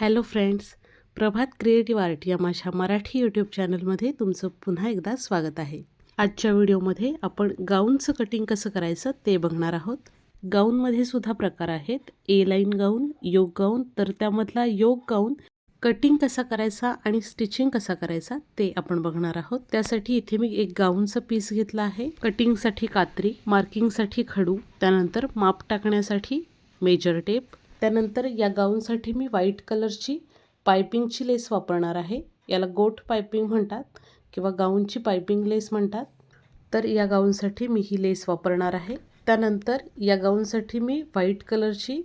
Hello friends Prabhat creative art या माझ्या Marathi YouTube चॅनलमध्ये तुमचं पुन्हा एकदा स्वागत आहे. आजच्या व्हिडिओमध्ये आपण गाऊनचं कटिंग कसं करायचं ते बघणार आहोत. गाऊनमध्ये सुद्धा प्रकार आहेत. ए लाईन गाऊन योग गाऊन तर त्यामधला योग गाऊन कटिंग कसा करायचा आणि स्टिचिंग कसा करायचा ते आपण बघणार आहोत. त्यासाठी इथे मी एक गाऊनचा पीस घेतला आहे. कटिंगसाठी कात्री मार्किंगसाठी खडू त्यानंतर माप टाकण्यासाठी मेजर टेप त्यानंतर या गाऊनसाठी मी व्हाईट कलरची पायपिंगची लेस वापरणार आहे. याला गोट पायपिंग म्हणतात किंवा गाऊनची पायपिंग लेस म्हणतात. तर या गाऊनसाठी मी ही लेस वापरणार आहे. त्यानंतर या गाऊनसाठी मी व्हाईट कलरची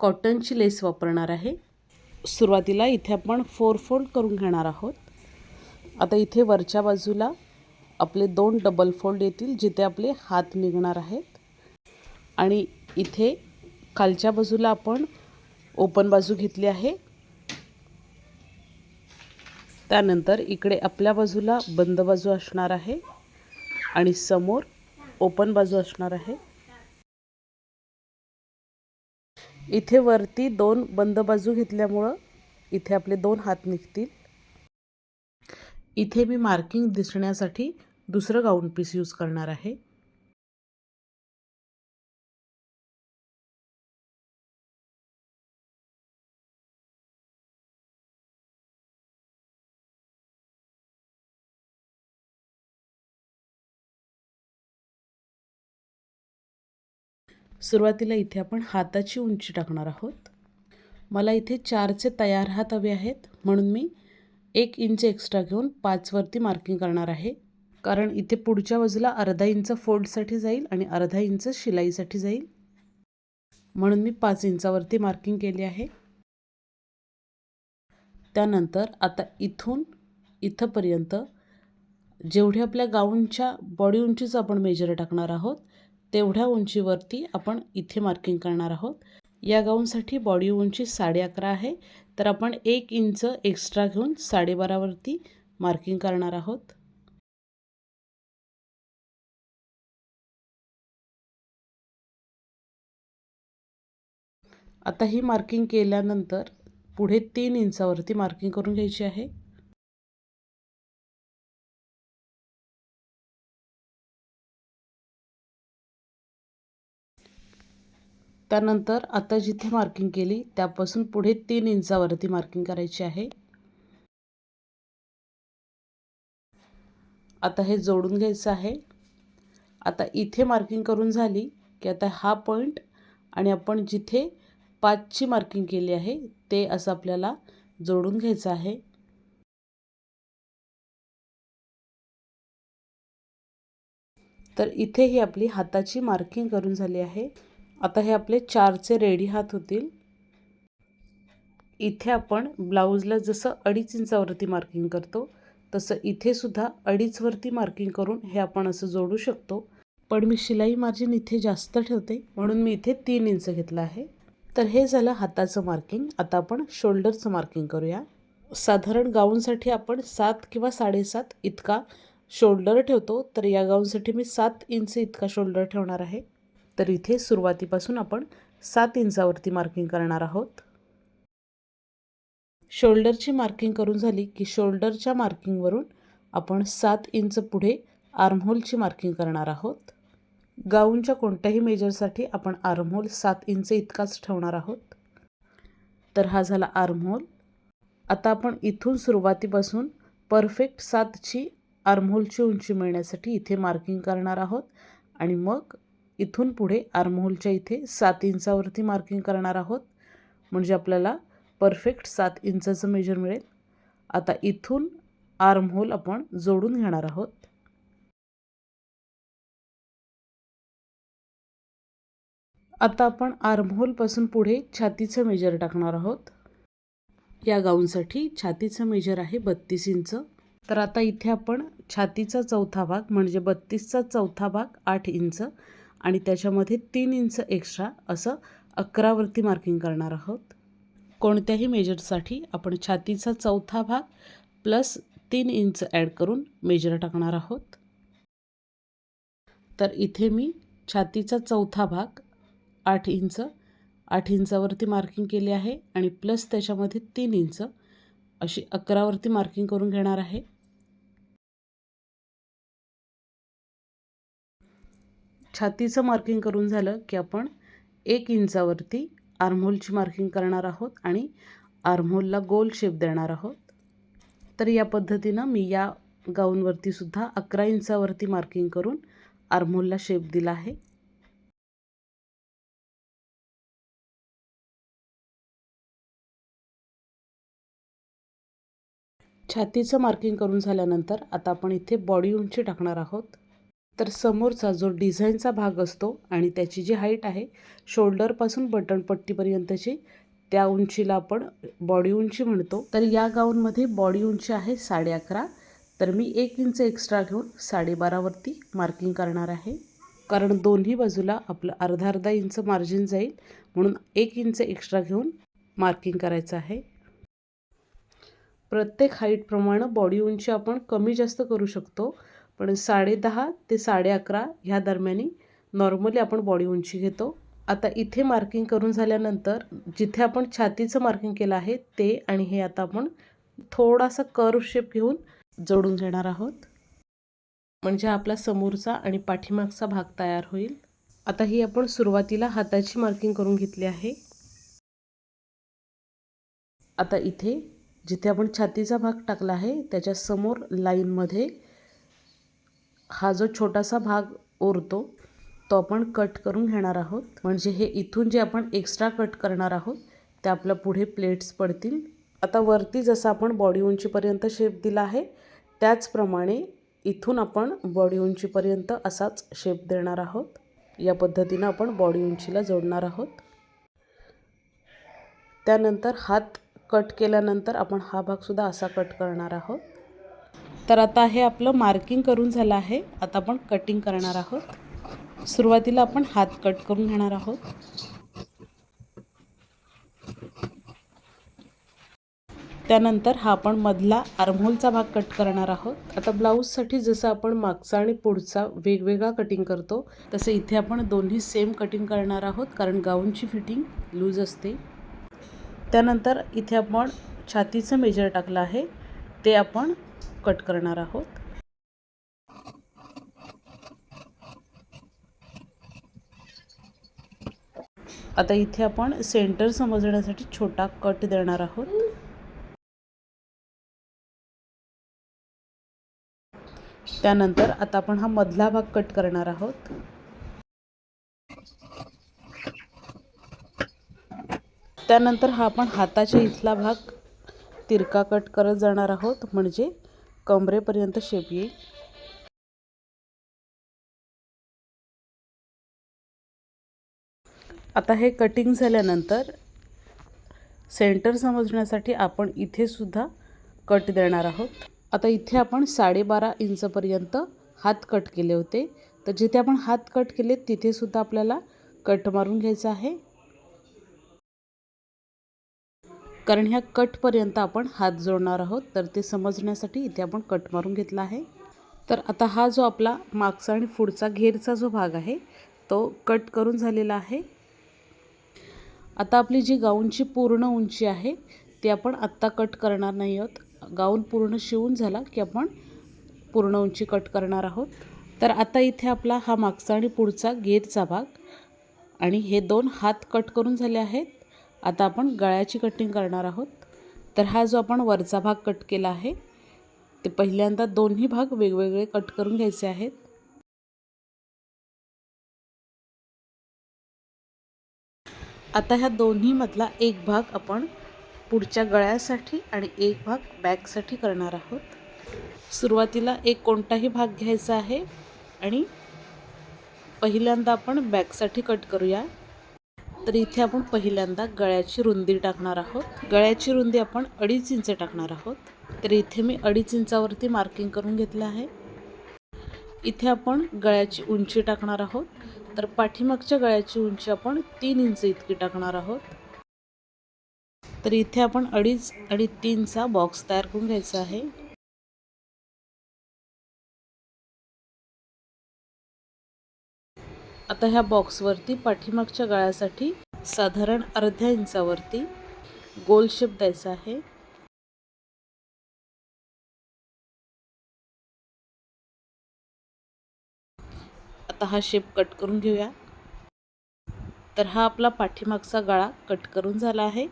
कॉटनची लेस वापरणार आहे. सुरुवातीला इथे आपण फोर फोल्ड करून घेणार आहोत. आता इथे वरच्या बाजूला आपले दोन डबल फोल्ड येतील जिथे आपले हात निघणार आहेत. आणि इथे खालच्या बाजूला आपण ओपन बाजू घेतली आहे. त्यानंतर इकडे आपल्या बाजूला बंद बाजू असणार आहे आणि समोर ओपन बाजू असणार आहे. इथे वरती दोन बंद बाजू घेतल्यामुळं इथे आपले दोन हात निघतील. इथे मी मार्किंग दिसण्यासाठी दुसरं गाऊन पीस यूज करणार आहे. सुरुवातीला इथे आपण हाताची उंची टाकणार आहोत. मला इथे चारचे तयार हात हवे आहेत. म्हणून मी एक इंच एक्स्ट्रा घेऊन पाचवरती मार्किंग करणार आहे. कारण इथे पुढच्या बाजूला अर्धा इंच फोल्डसाठी जाईल आणि अर्धा इंच शिलाईसाठी जाईल. म्हणून मी पाच इंचावरती मार्किंग केली आहे. त्यानंतर आता इथून इथंपर्यंत जेवढे आपल्या गाऊनच्या बॉडी उंचीचं आपण मेजर टाकणार आहोत तेवढ्या उंचीवरती आपण इथे मार्किंग करणार आहोत. या गाऊनसाठी बॉडी उंची साडे अकरा आहे. तर आपण एक इंच एक्स्ट्रा घेऊन साडेबारावरती मार्किंग करणार आहोत. आता ही मार्किंग केल्यानंतर पुढे तीन इंचावरती मार्किंग करून घ्यायची आहे. त्यानंतर आता जिथे मार्किंग केली त्यापासून पुढे तीन इंचावरती मार्किंग करायची आहे. आता हे जोडून घ्यायचं आहे. आता इथे मार्किंग करून झाली की आता हा पॉईंट आणि आपण जिथे पाचची मार्किंग केली आहे ते असं आपल्याला जोडून घ्यायचं आहे. तर इथे ही आपली हाताची मार्किंग करून झाली आहे. आता हे आपले चारचे रेडी हात होतील. इथे आपण ब्लाऊजला जसं अडीच इंचावरती मार्किंग करतो तसं इथे सुद्धा अडीचवरती मार्किंग करून हे आपण असं जोडू शकतो. पण मी शिलाई मार्जिन इथे जास्त ठेवते म्हणून मी इथे तीन इंच घेतलं आहे. तर हे झालं हाताचं मार्किंग आता आपण शोल्डरचं मार्किंग करूया. साधारण गाऊनसाठी आपण सात किंवा साडेसात इतका शोल्डर ठेवतो तर या गाऊनसाठी मी सात इंच इतका शोल्डर ठेवणार आहे. तर इथे सुरुवातीपासून आपण सात इंचावरती मार्किंग करणार आहोत. शोल्डरची मार्किंग करून झाली की शोल्डरच्या मार्किंगवरून आपण सात इंच पुढे आर्महोलची मार्किंग करणार आहोत. गाऊनच्या कोणत्याही मेजरसाठी आपण आर्महोल सात इंच इतकाच ठेवणार आहोत. तर हा झाला आर्महोल आता आपण इथून सुरुवातीपासून परफेक्ट सातची आर्महोलची उंची मिळण्यासाठी इथे मार्किंग करणार आहोत. आणि मग इथून पुढे आर्महोलच्या इथे सात इंचावरती मार्किंग करणार आहोत. म्हणजे आपल्याला परफेक्ट सात इंचाचं मेजर मिळेल. आता इथून आर्महोल आपण जोडून घेणार आहोत. आता आपण आर्महोलपासून पुढे छातीचं मेजर टाकणार आहोत. या गाऊनसाठी छातीचं मेजर आहे बत्तीस इंच. तर आता इथे आपण छातीचा चौथा भाग म्हणजे बत्तीसचा चौथा भाग आठ इंच. आणि त्याच्यामध्ये तीन इंच एक्स्ट्रा असं अकरावरती मार्किंग करणार आहोत. कोणत्याही मेजरसाठी आपण छातीचा चौथा भाग प्लस तीन इंच ॲड करून मेजर टाकणार आहोत. तर इथे मी छातीचा चौथा भाग आठ इंच आठ इंचावरती मार्किंग केली आहे आणि प्लस त्याच्यामध्ये तीन इंच अशी अकरावरती मार्किंग करून घेणार आहे. छातीचं मार्किंग करून झालं की आपण एक इंचावरती आर्महोलची मार्किंग करणार आहोत आणि आर्महोलला गोल शेप देणार आहोत. तर या पद्धतीनं मी या गाऊनवरती सुद्धा अकरा इंचावरती मार्किंग करून आर्मोलला शेप दिला आहे. छातीचं मार्किंग करून झाल्यानंतर आता आपण इथे बॉडी उंची टाकणार आहोत. तर समोरचा जो डिझाईनचा भाग असतो आणि त्याची जी हाईट आहे शोल्डरपासून बटनपट्टीपर्यंतची त्या उंचीला आपण बॉडी उंची म्हणतो. तर या गाऊनमध्ये बॉडी उंची आहे साडे अकरा. तर मी एक इंच एक्स्ट्रा घेऊन साडेबारावरती मार्किंग करणार आहे. कारण दोन्ही बाजूला आपलं अर्धा अर्धा इंच मार्जिन जाईल म्हणून एक इंच एक्स्ट्रा घेऊन मार्किंग करायचं आहे. प्रत्येक हाईटप्रमाणे बॉडी उंची आपण कमी जास्त करू शकतो. पण साडेदहा ते साडे अकरा ह्या दरम्यानी नॉर्मली आपण बॉडी उंची घेतो. आता इथे मार्किंग करून झाल्यानंतर जिथे आपण छातीचं मार्किंग केलं आहे ते आणि हे आता आपण थोडासा कर्व शेप घेऊन जोडून घेणार आहोत. म्हणजे आपला समोरचा आणि पाठीमागचा भाग तयार होईल. आता ही आपण सुरुवातीला हाताची मार्किंग करून घेतली आहे. आता इथे जिथे आपण छातीचा भाग टाकला आहे त्याच्यासमोर लाईनमध्ये हा जो छोटासा भाग उरतो तो आपण कट करून घेणार आहोत. म्हणजे हे इथून जे आपण एक्स्ट्रा कट करणार आहोत ते आपल्या पुढे प्लेट्स पडतील. आता वरती जसं आपण बॉडी उंचीपर्यंत शेप दिला आहे त्याचप्रमाणे इथून आपण बॉडी उंचीपर्यंत असाच शेप देणार आहोत. या पद्धतीनं आपण बॉडी उंचीला जोडणार आहोत. त्यानंतर हात कट केल्यानंतर आपण हा भागसुद्धा असा कट करणार आहोत. तर आता हे आपलं मार्किंग करून झालं आहे. आता आपण कटिंग करणार आहोत. सुरुवातीला आपण हात कट करून घेणार आहोत. त्यानंतर हा आपण मधला आर्महोलचा भाग कट करणार आहोत. आता ब्लाऊजसाठी जसं आपण मागचा आणि पुढचा वेगवेगळा कटिंग करतो तसं इथे आपण दोन्ही सेम कटिंग करणार आहोत कारण गाऊनची फिटिंग लूज असते. त्यानंतर इथे आपण छातीचं मेजर टाकलं आहे. ते आपण कट करणार आहोत. आता इथे आपण सेंटर समजण्यासाठी छोटा कट देणार आहोत. त्यानंतर आता आपण हा मधला भाग कट करणार आहोत. त्यानंतर हा आपण हाताच्या इथला भाग तिरका कट करत जाणार आहोत म्हणजे कमरेपर्यंत शेप येईल. आता हे कटिंग झाल्यानंतर सेंटर समजण्यासाठी आपण इथे सुद्धा कट देणार आहोत. आता इथे आपण साडेबारा इंचपर्यंत हात कट केले होते. तर जिथे आपण हात कट केले तिथेसुद्धा आपल्याला कट मारून घ्यायचा आहे. कारण ह्या कटपर्यंत आपण हात जोडणार आहोत. तर ते समजण्यासाठी इथे आपण कट मारून घेतला आहे. तर आता हा जो आपला मागचा आणि पुढचा घेरचा जो भाग आहे तो कट करून झालेला आहे. आता आपली जी गाऊनची पूर्ण उंची आहे ती आपण आत्ता कट करणार नाही आहोत. गाऊन पूर्ण शिवून झाला की आपण पूर्ण उंची कट करणार आहोत. तर आता इथे आपला हा मागचा आणि पुढचा घेरचा भाग आणि हे दोन हात कट करून झाले आहेत. आता आपण गळ्याची कटिंग करणार आहोत. तर हा जो आपण वरचा भाग कट केला आहे ते पहिल्यांदा दोन्ही भाग वेगवेगळे कट करून घ्यायचे आहेत. आता ह्या दोन्हीमधला एक भाग आपण पुढच्या गळ्यासाठी आणि एक भाग बॅकसाठी करणार आहोत. सुरुवातीला एक कोणताही भाग घ्यायचा आहे आणि पहिल्यांदा आपण बॅकसाठी कट करूया. तर इथे आपण पहिल्यांदा गळ्याची रुंदी टाकणार आहोत. गळ्याची रुंदी आपण अडीच इंच टाकणार आहोत. तर इथे मी अडीच इंचावरती मार्किंग करून घेतलं आहे. इथे आपण गळ्याची उंची टाकणार आहोत. तर पाठीमागच्या गळ्याची उंची आपण तीन इंच इतकी टाकणार आहोत. तर इथे आपण अडीच आणि तीनचा बॉक्स तयार करून घ्यायचा आहे. आता ह्या बॉक्सवरती पाठीमागच्या गळ्यासाठी साधारण अर्ध्या इंचावरती गोल शेप द्यायचा आहे. आता हा शेप कट करून घेऊया. तर हा आपला पाठीमागचा गळा कट करून झाला आहे.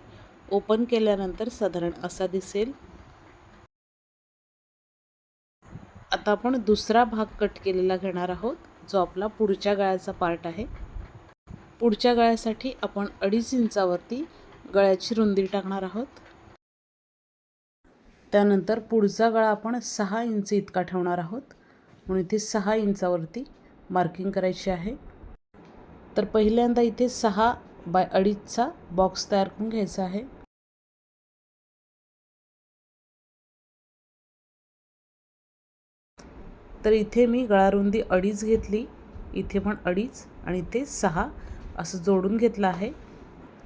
ओपन केल्यानंतर साधारण असा दिसेल. आता आपण दुसरा भाग कट केलेला घेणार आहोत. जो आपला पुढच्या गळ्याचा पार्ट आहे. पुढच्या गळ्यासाठी आपण अडीच इंचावरती गळ्याची रुंदी टाकणार आहोत. त्यानंतर पुढचा गळा आपण सहा इंच इतका ठेवणार आहोत. म्हणून इथे सहा इंचावरती मार्किंग करायची आहे. तर पहिल्यांदा इथे सहा बाय अडीचचा बॉक्स तयार करून घ्यायचा आहे. तर इथे मी गळारुंदी अडीच घेतली इथे पण अडीच आणि इथे सहा असं जोडून घेतलं आहे.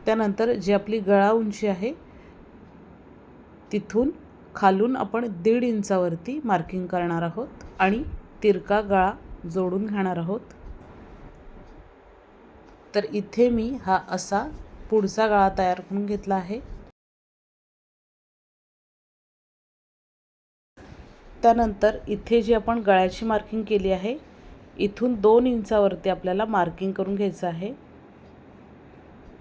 त्यानंतर जी आपली गळा उंची आहे तिथून खालून आपण दीड इंचावरती मार्किंग करणार आहोत आणि तिरका गळा जोडून घेणार आहोत. तर इथे मी हा असा पुढचा गळा तयार करून घेतला आहे. त्यानंतर इथे जी आपण गळ्याची मार्किंग केली आहे इथून दोन इंचावरती आपल्याला मार्किंग करून घ्यायचं आहे.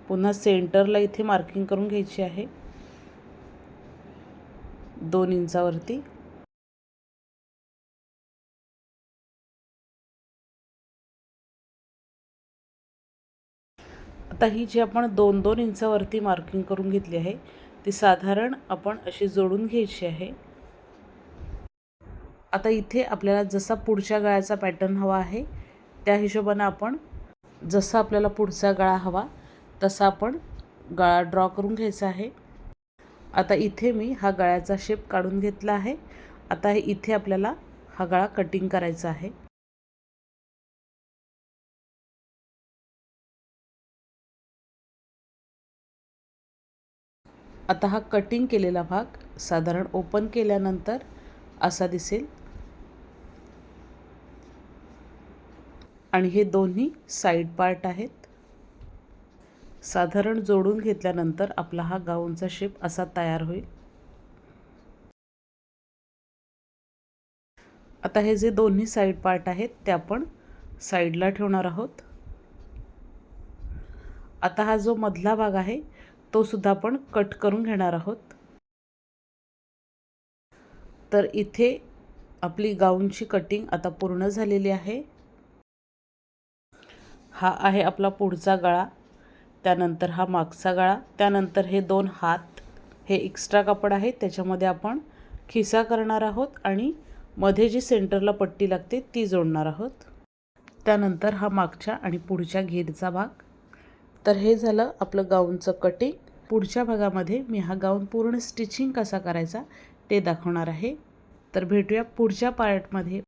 पुन्हा सेंटरला इथे मार्किंग करून घ्यायची आहे. दोन इंचावरती. आता ही जी आपण दोन दोन इंचावरती मार्किंग करून घेतली आहे ती साधारण आपण अशी जोडून घ्यायची आहे. आता इथे आपल्याला जसा पुढच्या गळ्याचा पॅटर्न हवा आहे त्या हिशोबानं आपण जसा आपल्याला पुढचा गळा हवा तसा आपण गळा ड्रॉ करून घ्यायचा आहे. आता इथे मी हा गळ्याचा शेप काढून घेतला आहे. आता हे इथे आपल्याला हा गळा कटिंग करायचा आहे. आता हा कटिंग केलेला भाग साधारण ओपन केल्यानंतर असा दिसेल. आणि हे दोन्ही साईड पार्ट आहेत. साधारण जोडून घेतल्यानंतर आपला हा गाऊनचा शेप असा तयार होईल. आता हे जे दोन्ही साईड पार्ट आहेत ते आपण साईडला ठेवणार आहोत. आता हा जो मधला भाग आहे तो सुद्धा आपण कट करून घेणार आहोत. तर इथे आपली गाऊनची कटिंग आता पूर्ण झालेली आहे. हा आहे आपला पुढचा गळा त्यानंतर हा मागचा गळा त्यानंतर हे दोन हात. हे एक्स्ट्रा कापड आहे त्याच्यामध्ये आपण खिसा करणार आहोत आणि मध्ये जी सेंटरला पट्टी लागते ती जोडणार आहोत. त्यानंतर हा मागच्या आणि पुढच्या घेरचा भाग. तर हे झालं आपलं गाऊनचं कटिंग पुढच्या भागामध्ये मी हा गाऊन पूर्ण स्टिचिंग कसा करायचा ते दाखवणार आहे. तर भेटूया पुढच्या पार्टमध्ये